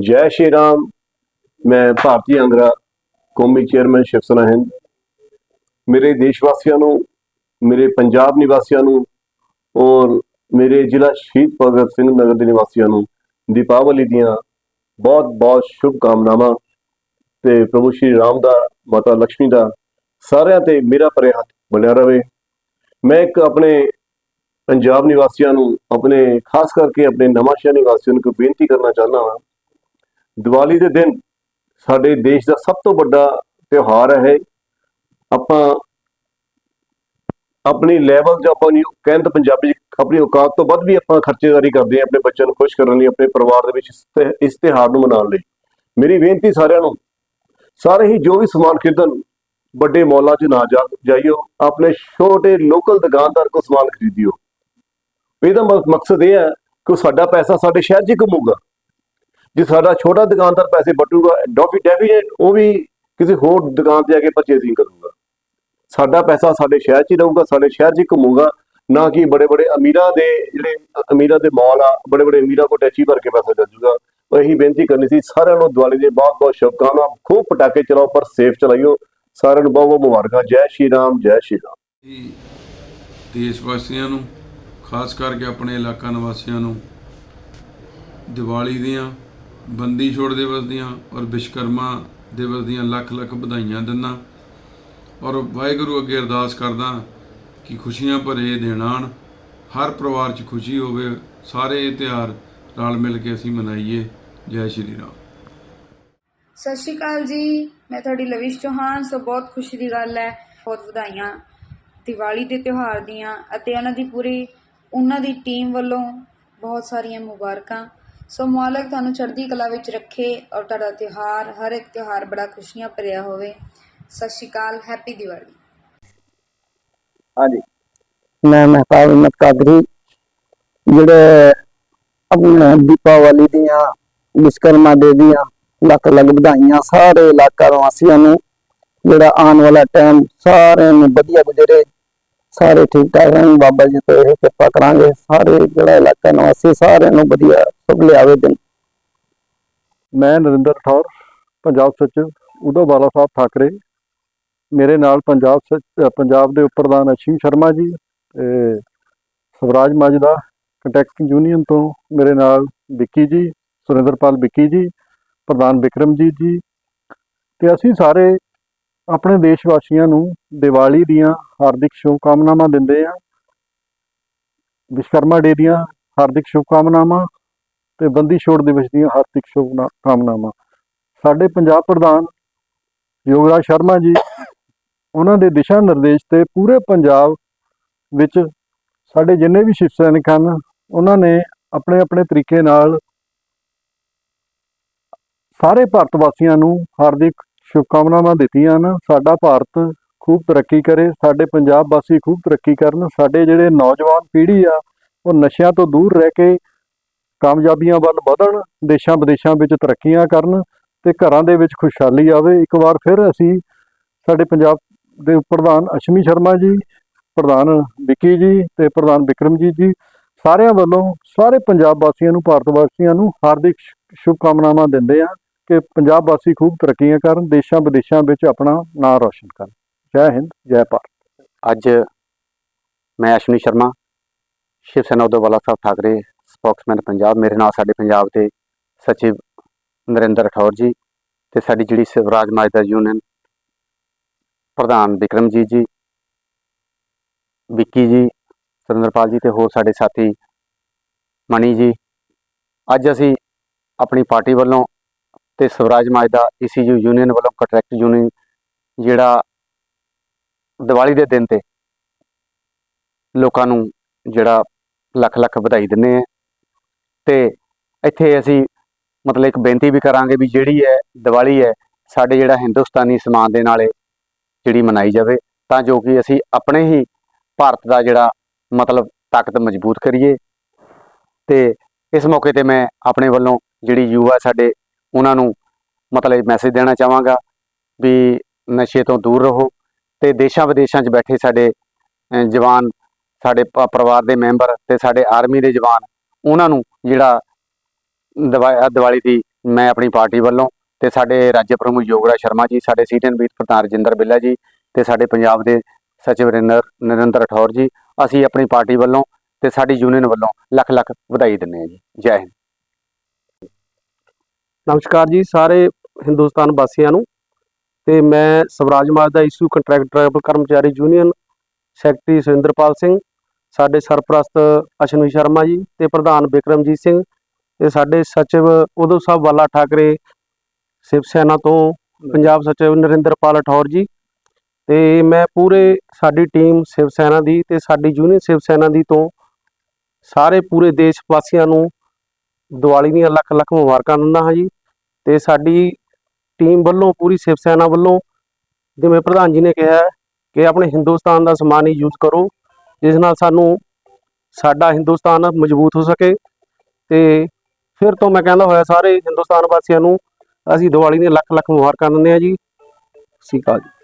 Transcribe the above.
ਜੈ ਸ਼੍ਰੀ ਰਾਮ। ਮੈਂ ਭਾਰਤੀ ਆਂਧਰਾ, ਕੌਮੀ ਚੇਅਰਮੈਨ ਸ਼ਿਵ ਸੈਨਾ ਹਿੰਦ। ਮੇਰੇ ਦੇਸ਼ ਵਾਸੀਆਂ ਨੂੰ, ਮੇਰੇ ਪੰਜਾਬ ਨਿਵਾਸੀਆਂ ਨੂੰ ਔਰ ਮੇਰੇ ਜ਼ਿਲ੍ਹਾ ਸ਼ਹੀਦ ਭਗਤ ਸਿੰਘ ਨਗਰ ਦੇ ਨਿਵਾਸੀਆਂ ਨੂੰ ਦੀਪਾਵਲੀ ਦੀਆਂ ਬਹੁਤ ਬਹੁਤ ਸ਼ੁਭ ਕਾਮਨਾਵਾਂ ਤੇ ਪ੍ਰਭੂ ਸ਼੍ਰੀ ਰਾਮ ਦਾ, ਮਾਤਾ ਲక్ష్ਮੀ ਦਾ ਸਾਰਿਆਂ ਤੇ ਮੇਰਾ ਭਰੇ ਹੱਥ ਬਣਿਆ ਰਵੇ। ਮੈਂ ਇੱਕ ਆਪਣੇ ਪੰਜਾਬ ਨਿਵਾਸੀਆਂ ਨੂੰ, ਆਪਣੇ ਖਾਸ ਕਰਕੇ ਆਪਣੇ ਨਵਾਂਸ਼ਹਿਰ ਨਿਵਾਸੀਆਂ ਨੂੰ ਇੱਕ ਬੇਨਤੀ ਕਰਨਾ ਚਾਹੁੰਦਾ ਹਾਂ ਦੀਵਾਲੀ ਦੇ ਦਿਨ ਸਾਡੇ ਦੇਸ਼ ਦਾ ਸਭ ਤੋਂ ਵੱਡਾ ਤਿਉਹਾਰ ਹੈ ਇਹ। ਆਪਾਂ ਆਪਣੀ ਲੈਵਲ ਜੋ ਆਪਾਂ ਨੂੰ ਕਹਿੰਦੇ ਪੰਜਾਬੀ ਆਪਣੀ ਔਕਾਤ ਤੋਂ ਵੱਧ ਵੀ ਆਪਾਂ ਖਰਚੇਦਾਰੀ ਕਰਦੇ ਹਾਂ ਆਪਣੇ ਬੱਚਿਆਂ ਨੂੰ ਖੁਸ਼ ਕਰਨ ਲਈ, ਆਪਣੇ ਪਰਿਵਾਰ ਦੇ ਵਿੱਚ ਇਸ ਤਿ- ਇਸ ਤਿਉਹਾਰ ਨੂੰ ਮਨਾਉਣ ਲਈ। ਮੇਰੀ ਬੇਨਤੀ ਸਾਰਿਆਂ ਨੂੰ, ਸਾਰੇ ਹੀ ਜੋ ਵੀ ਸਮਾਨ ਖਰੀਦਣ, ਵੱਡੇ ਮੌਲਾਂ 'ਚ ਨਾ ਜਾਈਓ, ਆਪਣੇ ਛੋਟੇ ਲੋਕਲ ਦੁਕਾਨਦਾਰ ਕੋਲ ਸਮਾਨ ਖਰੀਦਿਓ। ਇਹਦਾ ਮ- ਮਕਸਦ ਇਹ ਹੈ ਕਿ ਸਾਡਾ ਪੈਸਾ ਸਾਡੇ ਸ਼ਹਿਰ 'ਚ ਹੀ ਘੁੰਮੂਗਾ। ਜੇ ਸਾਡਾ ਛੋਟਾ ਦੁਕਾਨਦਾਰ ਪੈਸੇ ਬਟੂਗਾ ਡੋਫੀ ਡੈਫੀਨੇਟ ਉਹ ਵੀ ਕਿਸੇ ਹੋਰ ਦੁਕਾਨ ਤੇ ਜਾ ਕੇ ਪਰਚੇਸਿੰਗ ਕਰੂਗਾ। ਸਾਡਾ ਪੈਸਾ ਸਾਡੇ ਸ਼ਹਿਰ 'ਚ ਹੀ ਰਹੂਗਾ, ਸਾਡੇ ਸ਼ਹਿਰ 'ਚ ਹੀ ਘੁੰਮੂਗਾ, ਨਾ ਕਿ ਬੜੇ ਬੜੇ ਅਮੀਰਾਂ ਦੇ ਜਿਹੜੇ ਅਮੀਰਾਂ ਦੇ ਮਾਲ ਆ, ਬੜੇ ਬੜੇ ਅਮੀਰਾਂ ਕੋ ਟੈਚੀ ਭਰ ਕੇ ਪੈਸਾ ਚੱਲ ਜੂਗਾ ਉਹ ਇਹੀ ਬੇਨਤੀ ਕਰਨੀ ਸੀ, ਸਾਰਿਆਂ ਨੂੰ ਦੀਵਾਲੀ ਦੇ ਬਹੁਤ ਬਹੁਤ ਸ਼ੁਭਕਾਮਨਾਵਾਂ, ਖੂਬ ਪਟਾਕੇ ਚਲਾਓ, ਪਰ ਸੇਫ ਚਲਾਈਓ। ਸਾਰਿਆਂ ਨੂੰ ਬਹੁਤ ਬਹੁਤ ਮੁਬਾਰਕਾਂ, ਜੈ ਸ਼੍ਰੀ ਰਾਮ, ਜੈ ਸ਼੍ਰੀ ਰਾਮ। ਦੇਸ਼ ਵਾਸੀਆਂ ਨੂੰ, ਖਾਸ ਕਰਕੇ ਆਪਣੇ ਇਲਾਕਾ ਨਿਵਾਸੀਆਂ ਨੂੰ, ਦੀਵਾਲੀ ਦੀਆਂ ਬੰਦੀ ਛੋੜ ਦਿਵਸ ਦੀਆਂ ਔਰ ਵਿਸ਼ਕਰਮਾ ਦਿਵਸ ਦੀਆਂ ਲੱਖ ਲੱਖ ਵਧਾਈਆਂ ਦਿੰਦਾ। ਔਰ ਵਾਹਿਗੁਰੂ ਅੱਗੇ ਅਰਦਾਸ ਕਰਦਾ ਕਿ ਖੁਸ਼ੀਆਂ ਭਰੇ ਦਿਨ ਆਉਣ। ਹਰ ਪਰਿਵਾਰ 'ਚ ਖੁਸ਼ੀ ਹੋਵੇ। ਸਾਰੇ ਇਹ ਤਿਉਹਾਰ ਰਲ ਮਿਲ ਕੇ ਅਸੀਂ ਮਨਾਈਏ। ਜੈ ਸ਼੍ਰੀ ਰਾਮ। ਸਤਿ ਸ਼੍ਰੀ ਅਕਾਲ ਜੀ। ਮੈਂ ਤੁਹਾਡੀ ਲਵਿਸ਼ ਚੌਹਾਨ। ਸੋ ਬਹੁਤ ਖੁਸ਼ੀ ਦੀ ਗੱਲ ਹੈ। ਬਹੁਤ ਵਧਾਈਆਂ। ਦੀਵਾਲੀ ਦੇ ਤਿਉਹਾਰ ਦੀਆਂ ਅਤੇ ਉਹਨਾਂ ਦੀ ਪੂਰੀ, ਉਹਨਾਂ ਦੀ ਟੀਮ ਵੱਲੋਂ ਬਹੁਤ ਸਾਰੀਆਂ ਮੁਬਾਰਕਾਂ। ਸੋ ਮਾਲਕ ਤੁਹਾਨੂੰ ਚੜ੍ਹਦੀ ਕਲਾ ਵਿੱਚ ਰੱਖੇ ਔਰ ਤੁਹਾਡਾ ਤਿਉਹਾਰ, ਹਰ ਇੱਕ ਤਿਉਹਾਰ ਬੜਾ ਖੁਸ਼ੀਆਂ ਭਰਿਆ ਹੋਵੇ। ਸਤਿ ਸ਼੍ਰੀ ਅਕਾਲ, ਹੈਪੀ ਦੀਵਾਲੀ। ਹਾਂਜੀ। ਮੈਂ ਮਹਿਤਾਬ ਅਹਿਮਦ ਕਾਦਰੀ, ਜਿਹੜੇ ਆਪਣੇ ਦੀਪਾਵਲੀ ਦੀਆਂ, ਵਿਸ਼ਕਰਮਾ ਦੇ ਦੀਆਂ ਲੱਖ ਲੱਖ ਵਧਾਈਆਂ ਸਾਰੇ ਇਲਾਕਾ ਵਾਸੀਆਂ ਨੂੰ, ਜਿਹੜਾ ਆਉਣ ਵਾਲਾ ਟਾਈਮ ਸਾਰਿਆਂ ਨੂੰ ਵਧੀਆ ਗੁਜ਼ਰੇ। ਸਾਰੇ ਠੀਕ ਠਾਕ ਰਹਿਣ ਬਾਬਾ ਜੀ ਤੋਂ ਇਹ ਕਿਰਪਾ ਕਰਾਂਗੇ, ਸਾਰੇ ਜਿਹੜਾ ਇਲਾਕਾ ਨਿਵਾਸੀ, ਸਾਰਿਆਂ ਨੂੰ ਵਧੀਆ ਸੁਭ ਲਿਆਵੇ ਦਿਨ। ਮੈਂ ਨਰਿੰਦਰ ਠੌਰ, ਪੰਜਾਬ ਸਚਿਵ ਉਦੋਂ ਬਾਲਾ ਸਾਹਿਬ ਠਾਕਰੇ। ਮੇਰੇ ਨਾਲ ਪੰਜਾਬ ਸਚ- ਪੰਜਾਬ ਦੇ ਉਪ ਪ੍ਰਧਾਨ ਅਸ਼ੀਮ ਸ਼ਰਮਾ ਜੀ, ਤੇ ਸਵਰਾਜ ਮਾਜਦਾ ਕੰਟੈਕਟ ਯੂਨੀਅਨ ਤੋਂ ਮੇਰੇ ਨਾਲ ਵਿੱਕੀ ਜੀ, ਸੁਰਿੰਦਰਪਾਲ ਵਿੱਕੀ ਜੀ, ਪ੍ਰਧਾਨ ਵਿਕਰਮਜੀਤ ਜੀ। ਤੇ ਅਸੀਂ ਸਾਰੇ ਆਪਣੇ ਦੇਸ਼ ਵਾਸੀਆਂ ਨੂੰ ਦੀਵਾਲੀ ਦੀਆਂ ਹਾਰਦਿਕ ਸ਼ੁਭਕਾਮਨਾਵਾਂ ਦਿੰਦੇ ਹਾਂ। ਵਿਸ਼ਕਰਮਾ ਡੇ ਦੀਆਂ ਹਾਰਦਿਕ ਸ਼ੁਭਕਾਮਨਾਵਾਂ ਤੇ ਬੰਦੀ ਛੋੜ ਦਿਵਸ ਦੀਆਂ ਹਾਰਦਿਕ ਸ਼ੁਭਕਾਮਨਾਵਾਂ। ਸਾਡੇ ਪੰਜਾਬ ਪ੍ਰਧਾਨ ਯੋਗਰਾਜ ਸ਼ਰਮਾ ਜੀ, ਉਹਨਾਂ ਦੇ ਦਿਸ਼ਾ ਨਿਰਦੇਸ਼ ਤੇ ਪੂਰੇ ਪੰਜਾਬ ਵਿੱਚ ਸਾਡੇ ਜਿੰਨੇ ਵੀ ਸ਼ਿਵ ਸੈਨਿਕ ਹਨ, ਉਹਨਾਂ ਨੇ ਆਪਣੇ ਆਪਣੇ ਤਰੀਕੇ ਨਾਲ ਸਾਰੇ ਭਾਰਤ ਵਾਸੀਆਂ ਨੂੰ ਹਾਰਦਿਕ ਸ਼ੁਭਕਾਮਨਾਵਾਂ ਦਿੱਤੀਆਂ ਹਨ। ਸਾਡਾ ਭਾਰਤ ਖੂਬ ਤਰੱਕੀ ਕਰੇ। ਸਾਡੇ ਪੰਜਾਬ ਵਾਸੀ ਖੂਬ ਤਰੱਕੀ ਕਰਨ। ਸਾਡੇ ਜਿਹੜੇ ਨੌਜਵਾਨ ਪੀੜ੍ਹੀ ਆ, ਉਹ ਨਸ਼ਿਆਂ ਤੋਂ ਦੂਰ ਰਹਿ ਕੇ ਕਾਮਯਾਬੀਆਂ ਵੱਲ ਵਧਣ ਦੇਸ਼ਾਂ ਵਿਦੇਸ਼ਾਂ ਵਿੱਚ ਤਰੱਕੀਆਂ ਕਰਨ ਤੇ ਘਰਾਂ ਦੇ ਵਿੱਚ ਖੁਸ਼ਹਾਲੀ ਆਵੇ। ਇੱਕ ਵਾਰ ਫਿਰ ਅਸੀਂ ਸਾਡੇ ਪੰਜਾਬ ਦੇ ਪ੍ਰਧਾਨ ਅਸ਼ਮੀ ਸ਼ਰਮਾ ਜੀ, ਪ੍ਰਧਾਨ ਵਿੱਕੀ ਜੀ ਤੇ ਪ੍ਰਧਾਨ ਵਿਕਰਮਜੀਤ ਜੀ ਸਾਰਿਆਂ ਵੱਲੋਂ ਸਾਰੇ ਪੰਜਾਬ ਵਾਸੀਆਂ ਨੂੰ, ਭਾਰਤ ਵਾਸੀਆਂ ਨੂੰ ਹਾਰਦਿਕ ਸ਼ੁ- ਸ਼ੁਭਕਾਮਨਾਵਾਂ ਦਿੰਦੇ ਹਾਂ। ਕਿ ਪੰਜਾਬ ਵਾਸੀ ਖੂਬ ਤਰੱਕੀਆਂ ਕਰਨ, ਦੇਸ਼ਾਂ ਵਿਦੇਸ਼ਾਂ ਵਿੱਚ ਆਪਣਾ ਨਾਂ ਰੌਸ਼ਨ ਕਰਨ। ਜੈ ਹਿੰਦ, ਜੈ ਭਾਰਤ। ਅੱਜ ਮੈਂ ਅਸ਼ਵਨੀ ਸ਼ਰਮਾ, ਸ਼ਿਵ ਸੈਨਾ ਉਦੋਵਾਲਾ ਸਾਹਿਬ ਠਾਕਰੇ, ਸਪੋਕਸਮੈਨ ਪੰਜਾਬ। ਮੇਰੇ ਨਾਲ ਸਾਡੇ ਪੰਜਾਬ ਦੇ ਸਚਿਵ ਨਰਿੰਦਰ ਠੌਰ ਜੀ ਤੇ ਸਾਡੀ ਜਿਹੜੀ ਸਿਵਰਾਜ ਮਾਜਦਾ ਯੂਨੀਅਨ ਪ੍ਰਧਾਨ ਵਿਕਰਮਜੀਤ ਜੀ ਵਿੱਕੀ ਜੀ, ਸੁਰਿੰਦਰਪਾਲ ਜੀ ਤੇ ਹੋਰ ਸਾਡੇ ਸਾਥੀ ਮਣੀ ਜੀ। ਅੱਜ ਅਸੀਂ ਆਪਣੀ ਪਾਰਟੀ ਵੱਲੋਂ ਤੇ ਸਵਰਾਜ ਮਾਜਦਾ ਈਸੀਯੂ ਯੂਨੀਅਨ ਵੱਲੋਂ ਕੰਟਰੈਕਟ ਯੂਨੀਅਨ ਜਿਹੜਾ ਦੀਵਾਲੀ ਦੇ ਦਿਨ ਤੇ ਲੋਕਾਂ ਨੂੰ ਜਿਹੜਾ ਲੱਖ ਲੱਖ ਵਧਾਈ ਦਿੰਦੇ ਆ। ਤੇ ਇੱਥੇ ਅਸੀਂ ਮਤਲਬ ਇੱਕ ਬੇਨਤੀ ਵੀ ਕਰਾਂਗੇ ਵੀ ਜਿਹੜੀ ਹੈ ਦੀਵਾਲੀ ਹੈ ਸਾਡੇ ਜਿਹੜਾ ਹਿੰਦੁਸਤਾਨੀ ਸਮਾਜ ਦੇ ਨਾਲੇ ਜਿਹੜੀ ਮਨਾਈ ਜਾਵੇ ਤਾਂ ਜੋ ਕਿ ਅਸੀਂ ਆਪਣੇ ਹੀ ਭਾਰਤ ਦਾ ਜਿਹੜਾ ਮਤਲਬ ਤਾਕਤ ਮਜ਼ਬੂਤ ਕਰੀਏ। ਤੇ ਇਸ ਮੌਕੇ ਤੇ ਮੈਂ ਆਪਣੇ ਵੱਲੋਂ ਜਿਹੜੀ ਯੁਵਾ ਸਾਡੇ ਉਹਨਾਂ ਨੂੰ ਮਤਲਬ ਮੈਸੇਜ ਦੇਣਾ ਚਾਹਾਂਗਾ ਵੀ ਨਸ਼ੇ ਤੋਂ ਦੂਰ ਰਹੋ ਤੇ ਦੇਸ਼ਾਂ ਵਿਦੇਸ਼ਾਂ 'ਚ ਬੈਠੇ ਸਾਡੇ ਜਵਾਨ ਸਾਡੇ ਪਰਿਵਾਰ ਦੇ ਮੈਂਬਰ ਤੇ ਸਾਡੇ ਆਰਮੀ ਦੇ ਜਵਾਨ, ਉਹਨਾਂ ਨੂੰ ਜਿਹੜਾ ਦੀਵਾ- ਦੀਵਾਲੀ ਦੀ ਮੈਂ ਆਪਣੀ ਪਾਰਟੀ ਵੱਲੋਂ ਤੇ ਸਾਡੇ ਰਾਜ ਪ੍ਰਮੁੱਖ ਯੋਗਰਾਜ ਸ਼ਰਮਾ ਜੀ, ਸਾਡੇ ਸੀਨੀਅਰ ਮੀਤ ਪ੍ਰਧਾਨ ਰਜਿੰਦਰ ਬਿੱਲਾ ਜੀ ਤੇ ਸਾਡੇ ਪੰਜਾਬ ਦੇ ਸਚਿਵ ਨਰਿੰਦਰ ਨਰਿੰਦਰ ਠੌਰ ਜੀ, ਅਸੀਂ ਆਪਣੀ ਪਾਰਟੀ ਵੱਲੋਂ ਤੇ ਸਾਡੀ ਯੂਨੀਅਨ ਵੱਲੋਂ ਲੱਖ ਲੱਖ ਵਧਾਈ ਦਿੰਦੇ ਹਾਂ ਜੀ। ਜੈ ਹਿੰਦ। ਨਮਸਕਾਰ ਜੀ ਸਾਰੇ ਹਿੰਦੁਸਤਾਨ ਵਾਸੀਆਂ ਨੂੰ ਤੇ ਮੈਂ Swaraj Mazda issue contract driver ਕਰਮਚਾਰੀ ਯੂਨੀਅਨ ਸੈਕਟਰੀ ਸੁਰਿੰਦਰਪਾਲ ਸਿੰਘ, ਸਾਡੇ ਸਰਪ੍ਰਸਤ ਅਸ਼ਨਵੀ ਸ਼ਰਮਾ ਜੀ ਤੇ ਪ੍ਰਧਾਨ ਬਿਕਰਮਜੀਤ ਸਿੰਘ ਤੇ ਸਾਡੇ ਸਚਿਵ ਉਦੋਂ ਸਾਹਿਬ ਵਾਲਾ ਠਾਕਰੇ ਸ਼ਿਵ ਸੈਨਾ ਤੋਂ ਪੰਜਾਬ ਸਚਿਵ ਨਰਿੰਦਰਪਾਲ ਠੌਰ ਜੀ ਤੇ ਮੈਂ ਪੂਰੇ ਸਾਡੀ ਟੀਮ ਸ਼ਿਵ ਸੈਨਾ ਦੀ ਤੇ ਸਾਡੀ ਯੂਨੀਅਨ ਸ਼ਿਵ ਸੈਨਾ ਦੀ ਤੋਂ ਸਾਰੇ ਪੂਰੇ ਦੇਸ਼ ਵਾਸੀਆਂ ਨੂੰ ਦੀਵਾਲੀ ਦੀਆਂ ਲੱਖ ਲੱਖ ਮੁਬਾਰਕਾਂ ਦਿੰਦਾ ਹਾਂ ਜੀ। ਤੇ ਸਾਡੀ ਟੀਮ ਵੱਲੋਂ, ਪੂਰੀ ਸ਼ਿਵ ਸੈਨਾ ਵੱਲੋਂ, ਜਿਵੇਂ ਪ੍ਰਧਾਨ ਜੀ ਨੇ ਕਿਹਾ ਕਿ ਆਪਣੇ ਹਿੰਦੁਸਤਾਨ ਦਾ ਸਮਾਨ ਹੀ ਯੂਜ਼ ਕਰੋ, ਜਿਸ ਨਾਲ ਸਾਨੂੰ ਸਾਡਾ ਹਿੰਦੁਸਤਾਨ ਮਜ਼ਬੂਤ ਹੋ ਸਕੇ। ਤੇ ਫਿਰ ਤੋਂ ਮੈਂ ਕਹਿੰਦਾ ਹੋਇਆ, ਸਾਰੇ ਹਿੰਦੁਸਤਾਨ ਵਾਸੀਆਂ ਨੂੰ ਅਸੀਂ ਦੀਵਾਲੀ ਦੀਆਂ ਲੱਖ ਲੱਖ ਮੁਬਾਰਕਾਂ ਦਿੰਦੇ ਹਾਂ ਜੀ। ਸਤਿ ਸ਼੍ਰੀ ਅਕਾਲ ਜੀ।